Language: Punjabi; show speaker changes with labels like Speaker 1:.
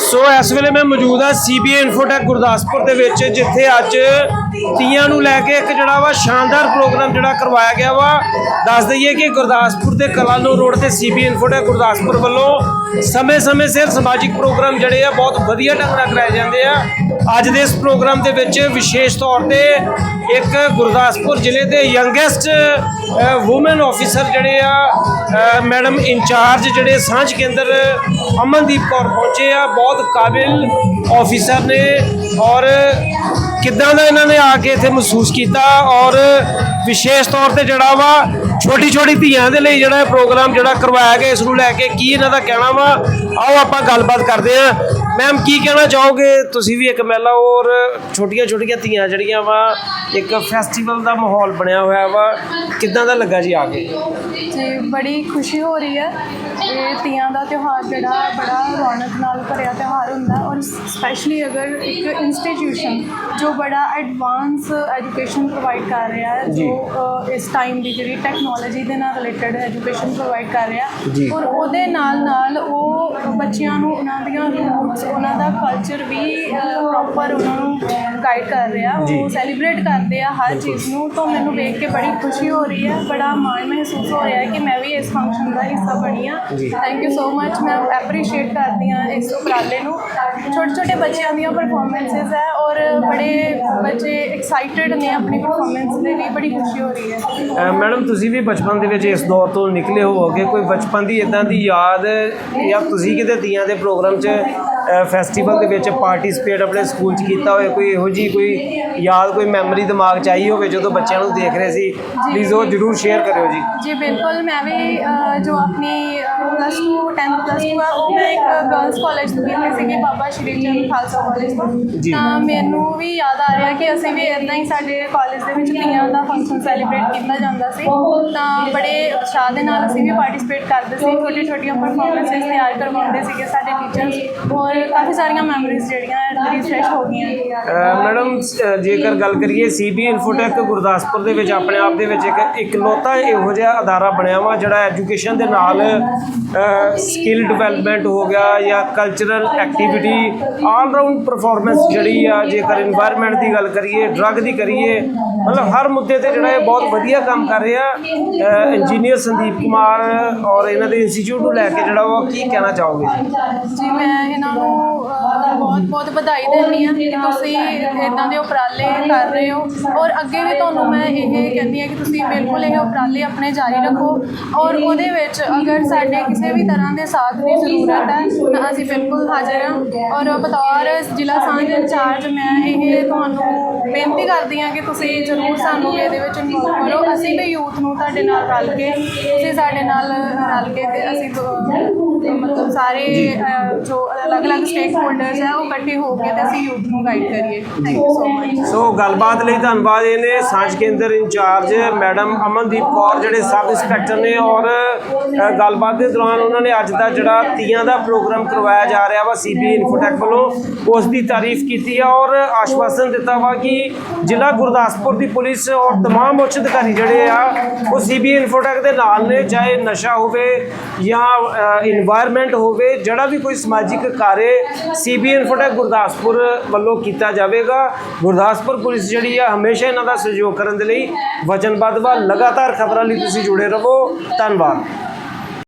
Speaker 1: ਸੋ ਇਸ ਵੇਲੇ ਮੈਂ ਮੌਜੂਦ ਹਾਂ ਸੀਬੀਆਈ ਇਨਫੋਟੈਕ ਗੁਰਦਾਸਪੁਰ ਦੇ ਵਿੱਚ, ਜਿੱਥੇ ਅੱਜ ਤੀਆਂ ਨੂੰ ਲੈ ਕੇ ਇੱਕ ਜਿਹੜਾ ਵਾ ਸ਼ਾਨਦਾਰ ਪ੍ਰੋਗਰਾਮ ਜਿਹੜਾ ਕਰਵਾਇਆ ਗਿਆ ਵਾ। ਦੱਸ ਦਈਏ ਕਿ ਗੁਰਦਾਸਪੁਰ ਦੇ ਕਲਾਨੋ ਰੋਡ ਤੇ ਸੀਬੀਆਈ ਇਨਫੋਟੈਕ ਗੁਰਦਾਸਪੁਰ ਵੱਲੋਂ ਸਮੇਂ-ਸਮੇਂ ਸਿਰ ਸਮਾਜਿਕ ਪ੍ਰੋਗਰਾਮ ਜਿਹੜੇ ਆ ਬਹੁਤ ਵਧੀਆ ਢੰਗ ਨਾਲ ਕਰਾਏ ਜਾਂਦੇ ਆ। ਅੱਜ ਦੇ ਇਸ ਪ੍ਰੋਗਰਾਮ ਦੇ ਵਿੱਚ ਵਿਸ਼ੇਸ਼ ਤੌਰ ਤੇ ਇੱਕ ਗੁਰਦਾਸਪੁਰ ਜ਼ਿਲ੍ਹੇ ਦੇ ਯੰਗੈਸਟ ਔਮਨ ਆਫੀਸਰ ਜਿਹੜੇ ਆ ਮੈਡਮ ਇੰਚਾਰਜ ਜਿਹੜੇ ਸਾਂਝ ਕੇਂਦਰ ਅਮਨਦੀਪ ਕੌਰ ਪਹੁੰਚੇ ਆ। ਬਹੁਤ ਕਾਬਿਲ ਆਫੀਸਰ ਨੇ ਔਰ ਕਿੱਦਾਂ ਦਾ ਇਹਨਾਂ ਨੇ ਆ ਕੇ ਇੱਥੇ ਮਹਿਸੂਸ ਕੀਤਾ ਔਰ ਵਿਸ਼ੇਸ਼ ਤੌਰ ਤੇ ਜਿਹੜਾ ਵਾ, ਛੋਟੀ ਛੋਟੀ ਧੀਆਂ ਦੇ ਲਈ ਜਿਹੜਾ ਇਹ ਪ੍ਰੋਗਰਾਮ ਜਿਹੜਾ ਕਰਵਾਇਆ ਗਿਆ, ਇਸ ਨੂੰ ਲੈ ਕੇ ਕੀ ਇਹਨਾਂ ਦਾ ਕਹਿਣਾ ਵਾ, ਆਓ ਆਪਾਂ ਗੱਲਬਾਤ ਕਰਦੇ ਹਾਂ। ਮੈਮ ਕੀ ਕਹਿਣਾ ਚਾਹੋਗੇ? ਤੁਸੀਂ ਵੀ ਇੱਕ ਮਹਿਲਾ ਔਰ ਛੋਟੀਆਂ ਛੋਟੀਆਂ ਧੀਆਂ ਜਿਹੜੀਆਂ ਵਾ ਇੱਕ ਫੈਸਟੀਵਲ ਦਾ ਮਾਹੌਲ ਬਣਿਆ ਹੋਇਆ ਵਾ ਕਿੱਦਾਂ ਦਾ ਲੱਗਾ ਜੀ ਆ ਕੇ?
Speaker 2: ਜੀ ਬੜੀ ਖੁਸ਼ੀ ਹੋ ਰਹੀ ਹੈ। ਇਹ ਤੀਆਂ ਦਾ ਤਿਉਹਾਰ ਜਿਹੜਾ ਬੜਾ ਰੌਣਕ ਨਾਲ ਭਰਿਆ ਤਿਉਹਾਰ ਹੁੰਦਾ ਔਰ ਸਪੈਸ਼ਲੀ ਅਗਰ ਇੱਕ ਇੰਸਟੀਟਿਊਸ਼ਨ ਜੋ ਬੜਾ ਐਡਵਾਂਸ ਐਜੂਕੇਸ਼ਨ ਪ੍ਰੋਵਾਈਡ ਕਰ ਰਿਹਾ ਹੈ
Speaker 1: ਜੀ।
Speaker 2: ਜੋ ਅ, ਇਸ ਟਾਈਮ ਦੀ ਜਿਹੜੀ ਟੈਕਨੋਲੋਜੀ ਦੇ ਨਾਲ ਰਿਲੇਟਡ ਐਜੂਕੇਸ਼ਨ ਪ੍ਰੋਵਾਈਡ ਕਰ ਰਿਹਾ
Speaker 1: ਜੀ।
Speaker 2: ਔਰ ਉਹਦੇ ਨਾਲ ਨਾਲ ਉਹ ਬੱਚਿਆਂ ਨੂੰ ਉਹਨਾਂ ਦੀਆਂ ਰੂਟਸ ਉਹਨਾਂ ਦਾ ਕਲਚਰ ਵੀ ਪ੍ਰੋਪਰ ਉਹਨਾਂ ਨੂੰ ਗਾਈਡ ਕਰ ਰਿਹਾ। ਉਹ ਸੈਲੀਬ੍ਰੇਟ ਕਰਦੇ ਆ ਹਰ ਚੀਜ਼ ਨੂੰ ਤਾਂ ਮੈਨੂੰ ਵੇਖ ਕੇ ਬੜੀ ਖੁਸ਼ੀ ਹੋ ਰਹੀ ਹੈ ਬੜਾ ਮਾਣ ਮਹਿਸੂਸ ਹੋ ਰਿਹਾ ਹੈ ਕਿ ਮੈਂ ਵੀ ਇਸ ਫੰਕਸ਼ਨ ਦਾ ਹਿੱਸਾ ਬਣੀ ਆ। ਥੈਂਕ ਯੂ ਸੋ ਮੱਚ ਮੈਂ ਐਪਰੀਸ਼ੀਏਟ ਕਰਦੀ ਹਾਂ ਇਸ ਉਪਰਾਲੇ ਨੂੰ ਛੋਟੇ ਛੋਟੇ ਬੱਚਿਆਂ ਦੀਆਂ ਪਰਫਾਰਮੈਂਸਸ ਹੈ ਔਰ ਬੜੇ ਬੱਚੇ ਐਕਸਾਈਟਿਡ ਨੇ ਆਪਣੀ ਪਰਫਾਰਮੈਂਸ ਦੇ ਲਈ, ਬੜੀ ਖੁਸ਼ੀ ਹੋ ਰਹੀ ਹੈ।
Speaker 1: ਮੈਡਮ, ਤੁਸੀਂ ਵੀ ਬਚਪਨ ਦੇ ਵਿੱਚ ਇਸ ਦੌਰ ਤੋਂ ਨਿਕਲੇ ਹੋਵੋਗੇ। ਕੋਈ ਬਚਪਨ ਦੀ ਇਦਾਂ ਦੀ ਯਾਦ ਜਾਂ ਤੁਸੀਂ ਕਿਤੇ ਤੀਆਂ ਦੇ ਪ੍ਰੋਗਰਾਮ 'ਚ ਫੈਸਟੀਵਲ ਦੇ ਵਿੱਚ ਪਾਰਟਿਸਿਪੇਟ ਆਪਣੇ ਸਕੂਲ 'ਚ ਕੀਤਾ ਹੋਵੇ ਕੋਈ ਇਹੋ ਜੀ ਕੋਈ ਯਾਦ ਕੋਈ ਮੈਮਰੀ ਦਿਮਾਗ 'ਚ ਆਈ ਹੋਵੇ ਜਦੋਂ ਬੱਚਿਆਂ ਨੂੰ ਦੇਖ ਰਹੇ ਸੀ? ਪਲੀਜ਼ ਉਹ ਜਰੂਰ ਸ਼ੇਅਰ ਕਰਿਓ ਜੀ।
Speaker 2: ਜੀ ਬਿਲਕੁਲ ਮੈਂ ਵੀ ਅ, ਜੋ ਆਪਣੀ ਪਲੱਸ 2 10th ਪਲੱਸ 2 ਆ ਉਹ ਮੈਂ ਇੱਕ ਗਰਲਸ ਕਾਲਜ ਤੋਂ ਕੀਤੀ ਸੀਗੀ ਬਾਬਾ ਸ਼੍ਰੀ ਚੰਦ ਖਾਲਸਾ ਕਾਲਜ ਤੋਂ।
Speaker 1: ਜੀ।
Speaker 2: ਤਾਂ ਮੈਨੂੰ ਵੀ ਯਾਦ ਆ ਰਿਹਾ ਕਿ ਅਸੀਂ ਵੀ ਇਦਾਂ ਹੀ ਸਾਡੇ ਕਾਲਜ ਦੇ ਵਿੱਚ ਤੀਆਂ ਦਾ ਫੰਕਸ਼ਨ ਸੈਲੀਬ੍ਰੇਟ ਕੀਤਾ ਜਾਂਦਾ ਸੀ। ਤਾਂ ਬੜੇ ਉਤਸ਼ਾਹ ਦੇ ਨਾਲ ਅਸੀਂ ਵੀ ਪਾਰਟਿਸਿਪੇਟ ਕਰਦੇ ਸੀ ਛੋਟੀ ਛੋਟੀਆਂ ਪਰਫਾਰਮੈਂਸਿਸ ਤਿਆਰ ਕਰਵਾਉਂਦੇ ਸੀਗੇ ਸਾਡੇ ਟੀਚਰਸ ਔਰ ਕਾਫੀ ਸਾਰੀਆਂ ਮੈਮਰੀਜ਼ ਜਿਹੜੀਆਂ ਰੀਫਰੈਸ਼ ਹੋ ਗਈਆਂ
Speaker 1: ਮੈਡਮ ਜੇਕਰ ਗੱਲ ਕਰੀਏ ਸੀਬੀ ਇਨਫੋਟੈਕ ਗੁਰਦਾਸਪੁਰ ਦੇ ਵਿੱਚ ਆਪਣੇ ਆਪ ਦੇ ਵਿੱਚ ਇੱਕ ਇਕਲੌਤਾ ਇਹੋ ਜਿਹਾ ਅਦਾਰਾ ਬਣਿਆ ਵਾ ਜਿਹੜਾ ਐਜੂਕੇਸ਼ਨ ਦੇ ਨਾਲ ਸਕਿੱਲ ਡਿਵੈਲਪਮੈਂਟ ਹੋ ਗਿਆ ਜਾਂ cultural activity all round performance ਜਿਹੜੀ ਆ ਜੇਕਰ এনवायरमेंट ਦੀ ਗੱਲ ਕਰੀਏ ਡਰੱਗ ਦੀ ਕਰੀਏ ਮਤਲਬ ਹਰ ਮੁੱਦੇ ਤੇ ਜਿਹੜਾ ਇਹ ਬਹੁਤ ਵਧੀਆ ਕੰਮ ਕਰ ਰਿਹਾ। ਇੰਜੀਨੀਅਰ ਸੰਦੀਪ ਕੁਮਾਰ ਔਰ ਇਹਨਾਂ ਦੇ ਇੰਸਟੀਚਿਊਟ ਨੂੰ ਲੈ ਕੇ ਜਿਹੜਾ ਉਹ ਕੀ ਕਹਿਣਾ ਚਾਹੋਗੇ? ਜੀ
Speaker 2: ਮੈਂ ਇਹਨਾਂ ਨੂੰ ਬਹੁਤ ਬਹੁਤ ਵਧਾਈ ਦਿੰਦੀ ਹਾਂ ਕਿ ਤੁਸੀਂ ਇਦਾਂ ਦੇ ਉਪਰਾਲੇ ਕਰ ਰਹੇ ਹੋ। ਔਰ ਅੱਗੇ ਵੀ ਤੁਹਾਨੂੰ ਮੈਂ ਇਹ ਕਹਿੰਦੀ ਹਾਂ ਕਿ ਤੁਸੀਂ ਬਿਲਕੁਲ ਇਹ ਉਪਰਾਲੇ ਆਪਣੇ ਜਾਰੀ ਰੱਖੋ। ਔਰ ਉਹਦੇ ਵਿੱਚ ਅਗਰ ਸਾਡੇ ਕਿਸੇ ਵੀ ਤਰ੍ਹਾਂ ਦੇ ਸਾਥ ਦੀ ਜ਼ਰੂਰਤ ਹੈ, ਤਾਂ ਅਸੀਂ ਬਿਲਕੁਲ ਹਾਜ਼ਰ ਹਾਂ। ਔਰ ਬਤੌਰ ਜ਼ਿਲ੍ਹਾ ਸਾਂਝ ਇੰਚਾਰਜ, ਮੈਂ ਇਹ ਤੁਹਾਨੂੰ ਬੇਨਤੀ ਕਰਦੀ ਹਾਂ ਕਿ ਤੁਸੀਂ ਜ਼ਰੂਰ ਸਾਨੂੰ ਇਹਦੇ ਵਿੱਚ ਇਨਵੋਲਵ ਕਰੋ। ਅਸੀਂ ਵੀ ਯੂਥ ਨੂੰ ਤੁਹਾਡੇ ਨਾਲ ਰਲ ਕੇ, ਤੁਸੀਂ ਸਾਡੇ ਨਾਲ ਰਲ ਕੇ ਤੇ ਅਸੀਂ ਸਾਰੇ ਸੋ
Speaker 1: ਗੱਲਬਾਤ ਲਈ ਧੰਨਵਾਦ ਇਹਨੇ ਸਾਂਝ ਕੇਂਦਰ ਇੰਚਾਰਜ ਮੈਡਮ ਅਮਨਦੀਪ ਕੌਰ ਜਿਹੜੇ ਸਬ ਇੰਸਪੈਕਟਰ ਨੇ ਔਰ ਗੱਲਬਾਤ ਦੇ ਦੌਰਾਨ ਉਹਨਾਂ ਨੇ ਅੱਜ ਦਾ ਜਿਹੜਾ ਤੀਆਂ ਦਾ ਪ੍ਰੋਗਰਾਮ ਕਰਵਾਇਆ ਜਾ ਰਿਹਾ ਵਾ ਸੀਪੀ ਇਨਫੋਟੈਕ ਵੱਲੋਂ ਉਸ ਦੀ ਤਾਰੀਫ ਕੀਤੀ ਆ ਔਰ ਆਸ਼ਵਾਸਨ ਦਿੱਤਾ ਵਾ ਕਿ ਜ਼ਿਲ੍ਹਾ ਗੁਰਦਾਸਪੁਰ ਦੀ ਪੁਲਿਸ ਔਰ ਤਮਾਮ ਉੱਚ ਅਧਿਕਾਰੀ ਜਿਹੜੇ ਆ ਉਹ ਸੀਪੀ ਇਨਫੋਟੈਕ ਦੇ ਨਾਲ ਨੇ ਚਾਹੇ ਨਸ਼ਾ ਹੋਵੇ ਜਾਂ ਇਨਵਾਇਰਨਮੈਂਟ ਹੋਵੇ, ਜਿਹੜਾ ਵੀ ਕੋਈ ਸਮਾਜਿਕ ਕਾਰਜ ਸੀਬੀਐਨ ਫੋਟਾ ਗੁਰਦਾਸਪੁਰ ਵੱਲੋਂ ਕੀਤਾ ਜਾਵੇਗਾ। ਗੁਰਦਾਸਪੁਰ ਪੁਲਿਸ ਜਿਹੜੀ ਆ, ਹਮੇਸ਼ਾ ਇਹਨਾਂ ਦਾ ਸਹਿਯੋਗ ਕਰਨ ਦੇ ਲਈ ਵਚਨਬੱਧ ਵਾ। ਲਗਾਤਾਰ ਖਬਰਾਂ ਲਈ ਤੁਸੀਂ ਜੁੜੇ ਰਹੋ। ਧੰਨਵਾਦ।